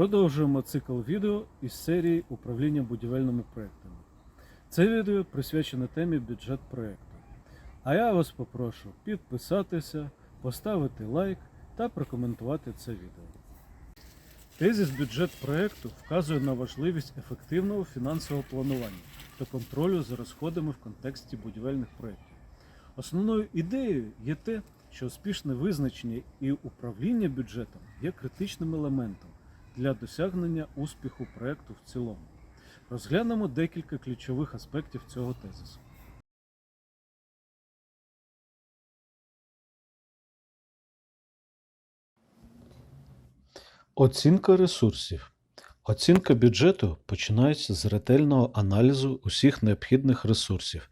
Продовжуємо цикл відео із серії управління будівельними проектами. Це відео присвячене темі бюджет проекту. А я вас попрошу підписатися, поставити лайк та прокоментувати це відео. Тезис бюджет проекту вказує на важливість ефективного фінансового планування та контролю за розходами в контексті будівельних проєктів. Основною ідеєю є те, що успішне визначення і управління бюджетом є критичним елементом для досягнення успіху проекту в цілому. Розглянемо декілька ключових аспектів цього тезису. Оцінка ресурсів. Оцінка бюджету починається з ретельного аналізу усіх необхідних ресурсів,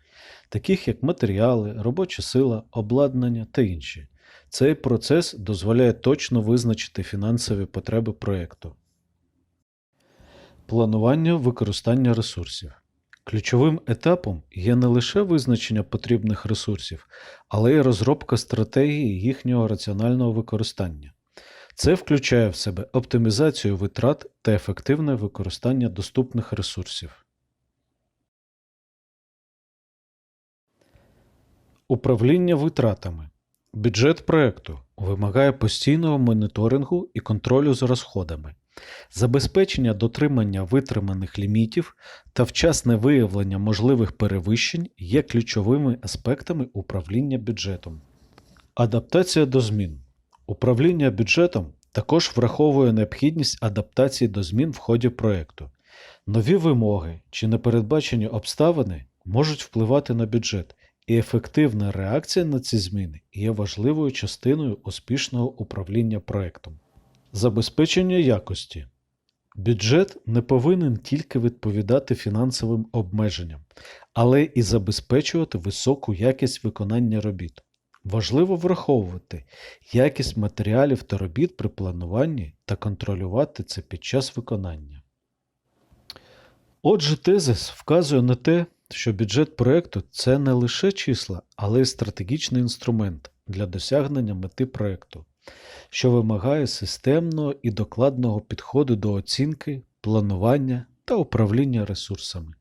таких як матеріали, робоча сила, обладнання та інші. Цей процес дозволяє точно визначити фінансові потреби проєкту. Планування використання ресурсів. Ключовим етапом є не лише визначення потрібних ресурсів, але й розробка стратегії їхнього раціонального використання. Це включає в себе оптимізацію витрат та ефективне використання доступних ресурсів. Управління витратами. Бюджет проекту вимагає постійного моніторингу і контролю за розходами, забезпечення дотримання витриманих лімітів та вчасне виявлення можливих перевищень є ключовими аспектами управління бюджетом. Адаптація до змін. Управління бюджетом також враховує необхідність адаптації до змін в ході проекту. Нові вимоги чи непередбачені обставини можуть впливати на бюджет, і ефективна реакція на ці зміни є важливою частиною успішного управління проектом. Забезпечення якості. Бюджет не повинен тільки відповідати фінансовим обмеженням, але і забезпечувати високу якість виконання робіт. Важливо враховувати якість матеріалів та робіт при плануванні та контролювати це під час виконання. Отже, тезис вказує на те, що бюджет проекту це не лише числа, але й стратегічний інструмент для досягнення мети проекту, що вимагає системного і докладного підходу до оцінки, планування та управління ресурсами.